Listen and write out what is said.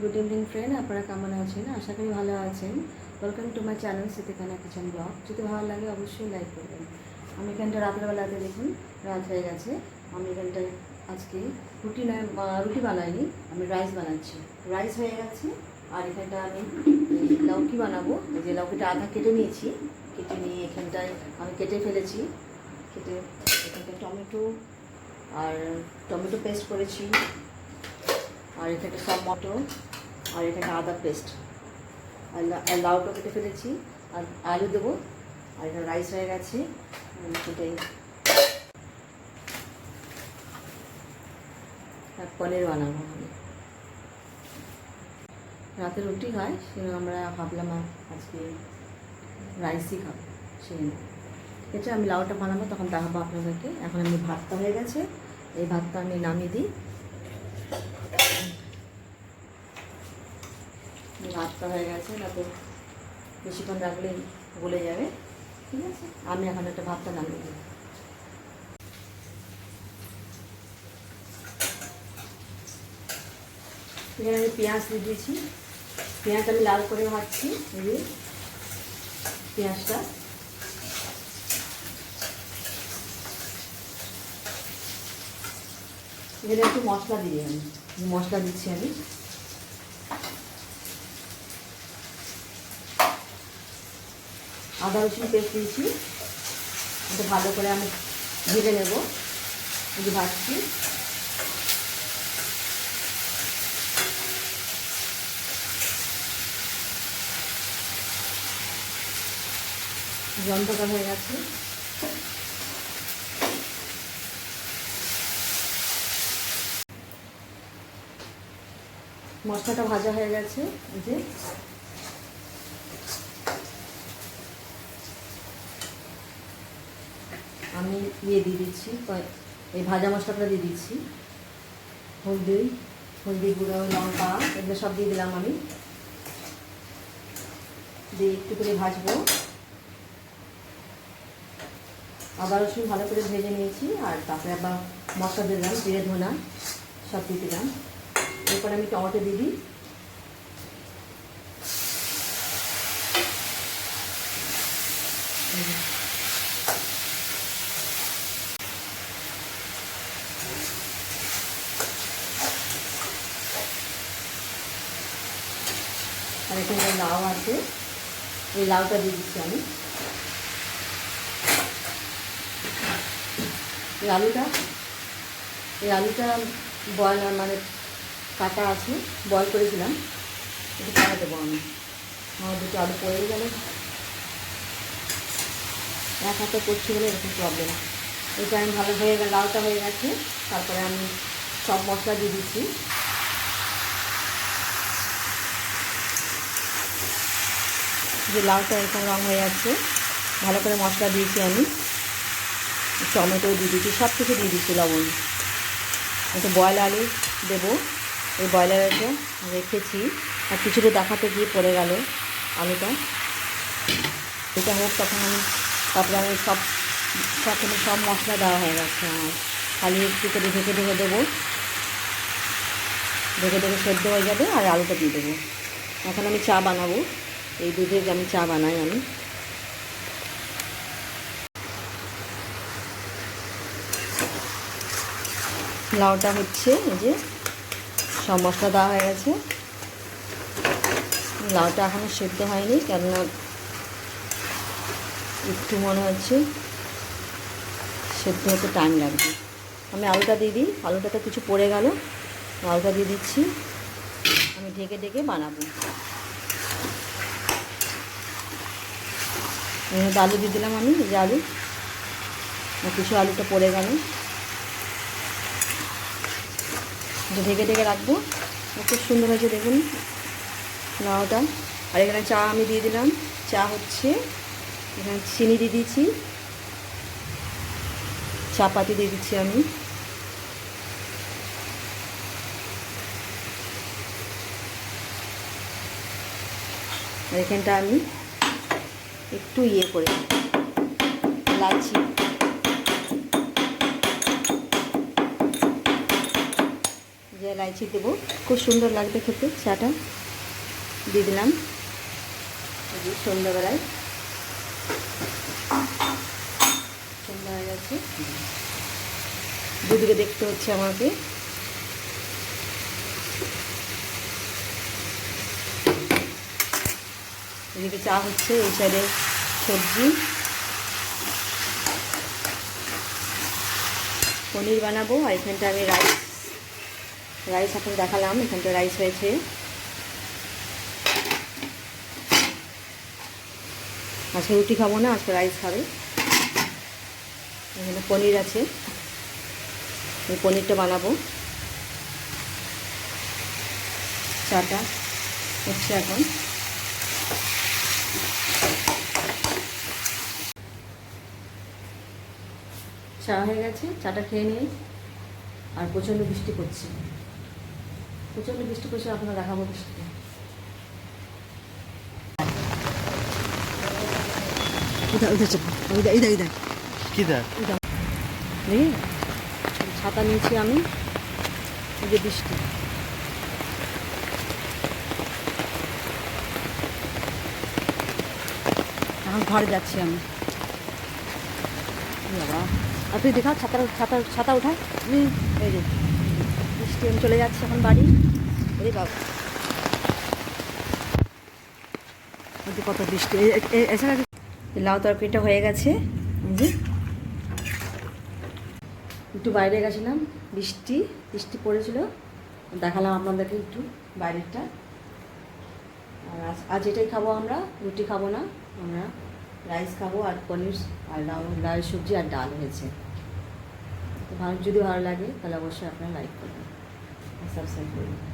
Good evening friend আপনারা কেমন আছেন? আশা করি ভালো আছেন। ওয়েলকাম টু মাই চ্যানেল সিতেখানা কিচেন ব্লগ যদি ভালো লাগে, অবশ্যই লাইক করবেন। আমি এখানটা রাতের বেলাতে দেখুন, রাত হয়ে গেছে। আমি এখানটায় আজকে রুটি নয় রুটি বানাইনি, আমি রাইস বানাচ্ছি। রাইস হয়ে গেছে, আর এখানটা আমি লৌকি বানাবো। যে লৌকিটা আধা কেটে নিয়েছি। কেটে নিয়ে এখানটায় আমি কেটে ফেলেছি। কেটে এখানটায় টমেটো, আর টমেটো পেস্ট করেছি। আর এখানে সব মটর, আর এখানে আদা পেস্ট আর লাউটা কেটে ফেলেছি, আর আলু দেবো। আর এখানে রাইস হয়ে গেছে সেটাই। পনির বানাবো আমি। রাতে রুটি হয় সে আমরা ভাবলাম আজকে রাইসই খাব, সেই আছে আমি লাউটা বানাবো, তখন দেখাবো আপনাদেরকে। এখন আমি ভাতটা হয়ে গেছে, এই ভাতটা আমি নামিয়ে দিই। ভাতটা হয়ে গেছে না তো বেশিক্ষণ রাখলে গলে যাবে, ঠিক আছে? আমি এখন একটা ভাতটা নামিয়ে দিই। এখানে আমি পেঁয়াজ দিয়ে দিয়েছি। পেঁয়াজ আমি লাল করে ভাজছি পেঁয়াজটা। এখানে একটু মশলা দিয়ে আমি, মশলা দিচ্ছি আমি। আদা রসুন পেস্ট দিয়েছি। এটা ভালো করে আমি ভেজে নেব। এই ভাজছি। যন্ত্রটা হয়ে গেছে। মশলাটা ভাজা হয়ে গেছে যে। আমি ইয়ে দিয়ে দিচ্ছি এই ভাজা মশলাটা দিয়ে দিচ্ছি। হলদি হলদি গুঁড়ো, লঙ্কা, এগুলো সব দিয়ে দিলাম আমি। দিয়ে একটু করে ভাজবো। আবার ভালো করে ভেজে নিয়েছি, আর তারপরে আবার মশলা দিলাম, জিরে, ধনা, সব দিয়ে দিলাম। এরপরে আমি টমেটো দিয়ে দিই। আর এখানে লাউ আছে এই লাউটা দিয়ে দিচ্ছি আমি এই আলুটা এই আলুটা বয়ল মানে কাটা আছে বয়ল করেছিলাম। একটু কাটা দেবো আমি। আমার দুটো আলু পড়ে গেলে। এক হাতে করছি বলে এরকম প্রবলেম এটা আমি ভালো হয়ে গেল লাউটা হয়ে গেছে। তারপরে আমি সব মশলা দিয়ে দিচ্ছি। যে লাউটা এরকম রঙ হয়ে যাচ্ছে ভালো করে মশলা দিয়েছি আমি। টমেটো দিয়ে দিচ্ছি সব কিছু দিয়ে দিচ্ছি লবণ। একটু বয়েল আলু দেবো। এই বয়লার আলুটা রেখেছি আর কিছুটা দেখাতে গিয়ে পড়ে গেল আলুটা। এটা হোক, তখন আমি তারপরে আমি সব তখন সব মশলা দেওয়া হয়ে গেছে আমার। খালি একটু করে ঢেকে ঢেকে দেবো। ঢেকে ঢেকে সেদ্ধ হয়ে যাবে আর আলুটা দিয়ে দেবো। এখন আমি চা বানাবো। এই দুধের আমি চা বানাই আমি। লাউটা হচ্ছে এই যে সব মশলা দেওয়া হয়ে গেছে। লাউটা এখনও সেদ্ধ হয়নি, কেননা একটু মনে হচ্ছে সেদ্ধ হতে টাইম লাগবে। আমি আলুটা দিয়ে দিই, আলুটা তো কিছু পড়ে গেল, আলুটা দিয়ে দিচ্ছি। আমি ঢেকে ঢেকে বানাবো। আলু দিয়ে দিলাম আমি যে আলু। কিছু আলুটা পড়ে গেল এটা ঢেকে ঢেকে রাখব। খুব সুন্দর হয়েছে দেখুন, নাওটা। আর এখানে চা আমি দিয়ে দিলাম। চা হচ্ছে, এখানে চিনি দিয়ে দিয়েছি। চা পাতি দিয়ে দিচ্ছি আমি। আর এখানটা আমি একটু ইয়ে করে লাচি এলাইচি দেবো। খুব সুন্দর লাগবে খেতে, চাটা। দিয়ে দিলাম। সন্ধ্যাবেলায়। সন্ধ্যা হয়ে গেছে। দুদিকে দেখতে হচ্ছে আমাকে। এদিকে চা হচ্ছে, এই সাইডে সবজি। পনির বানাবো, আর এখানটা আমি রাইস। রাইস এখন দেখালাম, এখানটা রাইস হয়েছে। আজকে রুটি খাব না, আজকে রাইস খাবে। এখানে পনির আছে। এই পনিরটা বানাবো। চাটা হচ্ছে এখন। চা হয়ে গেছে, চাটা খেয়ে নিই। আর প্রচণ্ড বৃষ্টি পড়ছে। প্রচণ্ড বৃষ্টি পড়ছে আপনারা দেখাবো বৃষ্টি ছাতা নিয়েছি আমি এই যে বৃষ্টি। এখন ঘরে যাচ্ছি আমি। বাবা আর তুই দেখা ছাতা ছাতা ছাতা উঠায়। হুম, এই যে। আমি চলে যাচ্ছে এখন বাড়ি। ওরে বাবা। কত বৃষ্টি? এছাড়া লাউ তরকারিটা হয়ে গেছে। এই যে। একটু বাইরে গেছিলাম বৃষ্টি বৃষ্টি পড়েছিল। দেখালাম আপনাদেরকে একটু বাইরেরটা। আর আজ এটাই খাব আমরা রুটি খাব না। আমরা রাইস খাব আর পনির আর লাউ লাউ সবজি আর ডাল হয়েছে। ভালো যদি ভালো লাগে তাহলে অবশ্যই আপনারা লাইক করবেন। সাবস্ক্রাইব করবেন